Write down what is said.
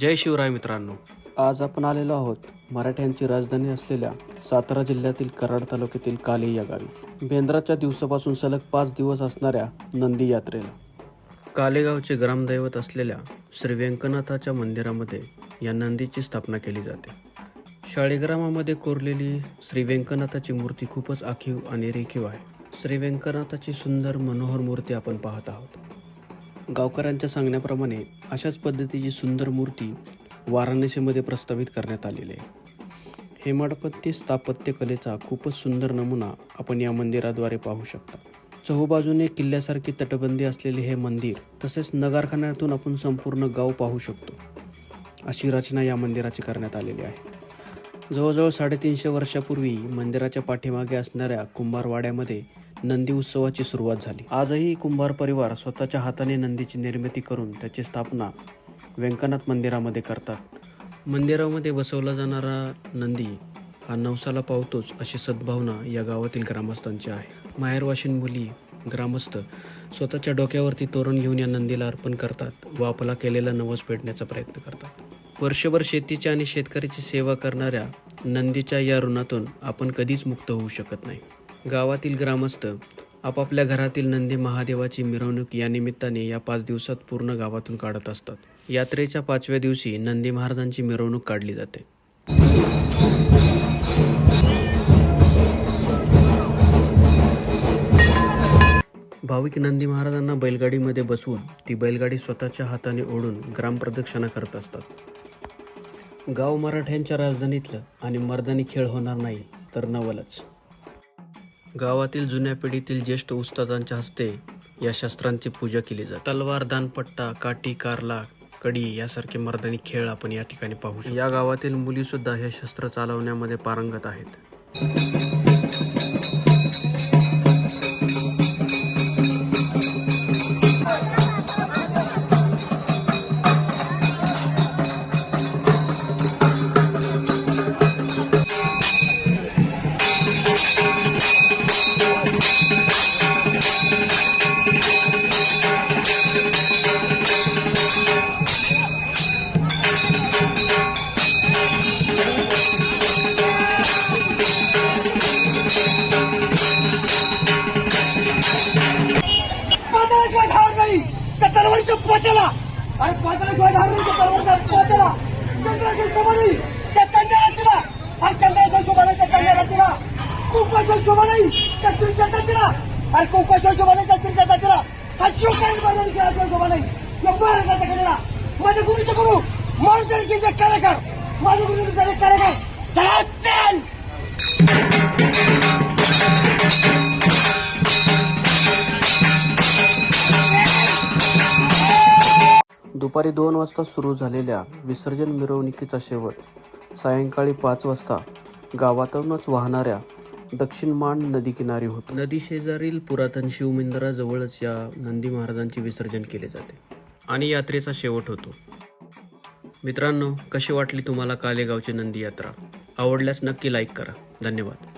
जय शिवराय मित्रांनो. आज आपण आलेलो आहोत मराठ्यांची राजधानी असलेल्या सातारा जिल्ह्यातील कराड तालुक्यातील काली या गावी. बेंद्राच्या दिवसापासून सलग पाच दिवस असणाऱ्या नंदी यात्रेला. कालेगावचे ग्रामदैवत असलेल्या श्री व्यंकनाथाच्या मंदिरामध्ये या नंदीची स्थापना केली जाते. शाळीग्रामामध्ये कोरलेली श्री व्यंकनाथाची मूर्ती खूपच आखीव आणि रेखीव आहे. श्री व्यंकनाथाची सुंदर मनोहर मूर्ती आपण पाहत आहोत. गावकऱ्यांच्या सांगण्याप्रमाणे अशाच पद्धतीची सुंदर मूर्ती वाराणसीमध्ये प्रस्तावित करण्यात आलेली आहे. हेमाडपत्ती स्थापत्यकलेचा खूपच सुंदर नमुना आपण या मंदिराद्वारे पाहू शकता. चहूबाजूने किल्ल्यासारखी तटबंदी असलेले हे मंदिर तसेच नगारखान्यातून आपण संपूर्ण गाव पाहू शकतो. अशी रचना या मंदिराची करण्यात आलेली आहे. जवळजवळ साडेतीनशे वर्षापूर्वी मंदिराच्या पाठीमागे असणाऱ्या कुंभारवाड्यामध्ये नंदी उत्सवाची सुरुवात झाली. आजही कुंभार परिवार स्वतःच्या हाताने नंदीची निर्मिती करून त्याची स्थापना व्यंकनाथ मंदिरामध्ये करतात. मंदिरामध्ये बसवला जाणारा नंदी हा नवसाला पावतोच अशी सद्भावना या गावातील ग्रामस्थांची आहे. माहेरवाशीन मुली ग्रामस्थ स्वतःच्या डोक्यावरती तोरण घेऊन या नंदीला अर्पण करतात व आपला केलेला नवस फेडण्याचा प्रयत्न करतात. वर्षभर शेतीची आणि शेतकऱ्याची सेवा करणाऱ्या नंदीच्या या ऋणातून आपण कधीच मुक्त होऊ शकत नाही. गावातील ग्रामस्थ आपापल्या घरातील नंदी महादेवाची मिरवणूक या निमित्ताने या पाच दिवसात पूर्ण गावातून काढत असतात. यात्रेच्या पाचव्या दिवशी नंदी महाराजांची मिरवणूक काढली जाते. भाविक नंदी महाराजांना बैलगाडीमध्ये बसवून ती बैलगाडी स्वतःच्या हाताने ओढून ग्रामप्रदक्षिणा करत असतात. गाव मराठ्यांच्या राजधानीतलं आणि मर्दानी खेळ होणार नाही तर नवलच. गावातील जुन्या पिढीतील ज्येष्ठ उस्तादांच्या हस्ते या शस्त्रांची पूजा केली जाते. तलवार दानपट्टा काठी कारला कडी यासारखे मर्दानी खेळ आपण या ठिकाणी पाहू शकतो. या गावातील मुलीसुद्धा हे शस्त्र चालवण्यामध्ये पारंगत आहेत. पाताळाशिवाय धाड नाही. त्या तलवारीच्या पोत्याला. आणि पाताळाशिवाय धाड नाही त्या तलवारीच्या पोत्याला. चंद्राच्या शोभा त्या चंद्राला आणि चंद्राच्या शोभा त्या तिला कुंकाच्या त्या स्त्रीच्या तिला आणि कुंकाच्या शोभा त्या स्त्रीच्या तिला हा शिवकाय बाजारी खेळाच्या शोभा नाही या माझ्या गुरुचं गुरु माणसाचे जे माझ्या गुरुचे जे दुपारी दोन वाजता सुरू झालेल्या विसर्जन मिरवणुकीचा शेवट. सायंकाळी पाच वाजता गावातूनच वाहणाऱ्या दक्षिण मान नदी किनारी होतो. नदी शेजारील पुरातन शिवमंदिराजवळच या नंदी महाराजांचे विसर्जन केले जाते आणि यात्रेचा शेवट होतो. मित्रांनो कशी वाटली तुम्हाला कालेगावची नंदी यात्रा? आवडल्यास नक्की लाईक करा. धन्यवाद.